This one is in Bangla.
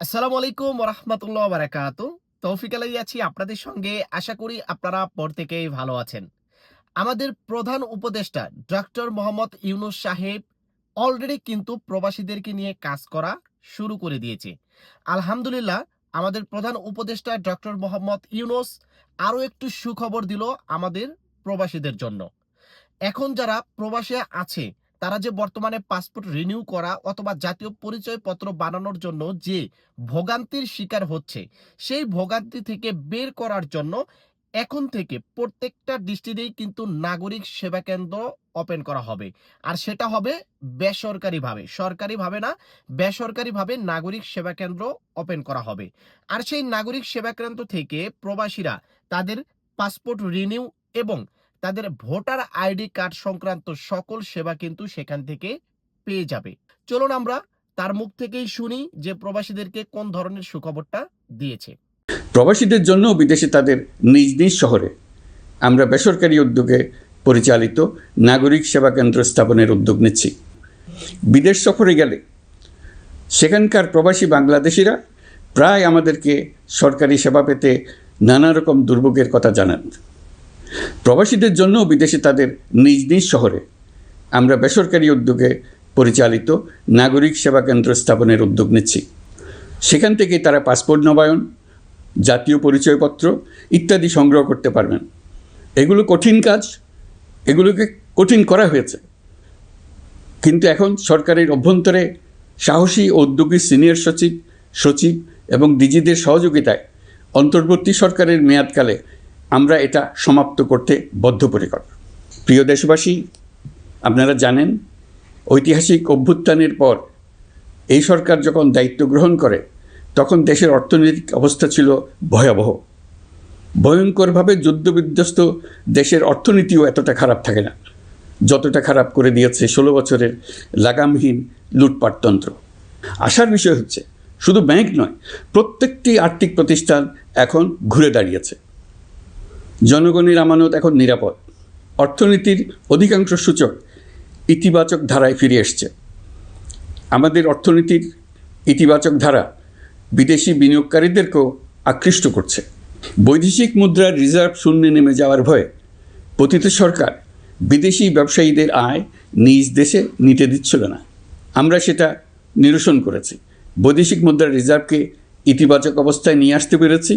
আসসালামু আলাইকুম রহমতুল্লাহ বারাকাতু তৌফিক আলাই আছি আপনাদের সঙ্গে। আশা করি আপনারা প্রত্যেকেই ভালো আছেন। আমাদের প্রধান উপদেষ্টা ডক্টর মোহাম্মদ ইউনুস সাহেব অলরেডি কিন্তু প্রবাসীদেরকে নিয়ে কাজ করা শুরু করে দিয়েছে। আলহামদুলিল্লাহ, আমাদের প্রধান উপদেষ্টা ডক্টর মোহাম্মদ ইউনুস আরও একটু সুখবর দিল আমাদের প্রবাসীদের জন্য। এখন যারা প্রবাসে আছে তারা যে বর্তমানে পাসপোর্ট রিনিউ করা অথবা জাতীয় পরিচয়পত্র বানানোর জন্য যে ভোগান্তির শিকার হচ্ছে, সেই ভোগান্তি থেকে বের করার জন্য এখন থেকে প্রত্যেকটা ডিস্ট্রিক্টেই কিন্তু নাগরিক সেবা কেন্দ্র ওপেন করা হবে। আর সেটা হবে বেসরকারিভাবে। সরকারিভাবে না, বেসরকারিভাবে নাগরিক সেবা কেন্দ্র ওপেন করা হবে। আর সেই নাগরিক সেবা কেন্দ্র থেকে প্রবাসীরা তাদের পাসপোর্ট রিনিউ এবং তাদের ভোটার আইডি কার্ড সংক্রান্ত সকল সেবা কিন্তু সেখান থেকে পেয়ে যাবে। চলুন আমরা তার মুখ থেকেই শুনি যে প্রবাসীদেরকে কোন ধরনের সুখবরটা দিয়েছে। প্রবাসীদের জন্য বিদেশে তাদের নিজ নিজ শহরে আমরা বেসরকারি উদ্যোগে পরিচালিত নাগরিক সেবা কেন্দ্র স্থাপনের উদ্যোগ নিচ্ছি। বিদেশ সফরে গেলে সেখানকার প্রবাসী বাংলাদেশিরা প্রায় আমাদেরকে সরকারি সেবা পেতে নানা রকম দুর্ভোগের কথা জানান। প্রবাসীদের জন্য বিদেশে তাদের নিজ নিজ শহরে। আমরা বেসরকারি উদ্যোগে পরিচালিত নাগরিক সেবা কেন্দ্র স্থাপনের উদ্যোগ নিচ্ছি। সেখান থেকে তারা পাসপোর্ট নবায়ন, জাতীয় পরিচয়পত্র ইত্যাদি সংগ্রহ করতে পারবেন। এগুলো কঠিন কাজ, এগুলোকে কঠিন করা হয়েছে। কিন্তু এখন সরকারের অভ্যন্তরে সাহসী উদ্যোগী সিনিয়র সচিব সচিব এবং ডিজিদের সহযোগিতায় অন্তর্বর্তী সরকারের মেয়াদকালে আমরা এটা সমাপ্ত করতে বদ্ধপরিকর। প্রিয় দেশবাসী, আপনারা জানেন, ঐতিহাসিক অভ্যুত্থানের পর এই সরকার যখন দায়িত্ব গ্রহণ করে, তখন দেশের অর্থনৈতিক অবস্থা ছিল ভয়াবহ। ভয়ঙ্করভাবে যুদ্ধবিধ্বস্ত দেশের অর্থনীতিও এতটা খারাপ থাকে না। যতটা খারাপ করে দিয়েছে ষোলো বছরের লাগামহীন লুটপাটতন্ত্র আশার বিষয় হচ্ছে, শুধু ব্যাংক নয়, প্রত্যেকটি আর্থিক প্রতিষ্ঠান এখন ঘুরে দাঁড়িয়েছে। জনগণের আমানত এখন নিরাপদ। অর্থনীতির অধিকাংশ সূচক ইতিবাচক ধারায় ফিরে এসছে। আমাদের অর্থনীতির ইতিবাচক ধারা বিদেশি বিনিয়োগকারীদেরকেও আকৃষ্ট করছে। বৈদেশিক মুদ্রার রিজার্ভ শূন্যে নেমে যাওয়ার ভয়ে পতিত সরকার বিদেশি ব্যবসায়ীদের আয় নিজ দেশে নিতে দিচ্ছিল না। আমরা সেটা নিরসন করেছি। বৈদেশিক মুদ্রার রিজার্ভকে ইতিবাচক অবস্থায় নিয়ে আসতে পেরেছি।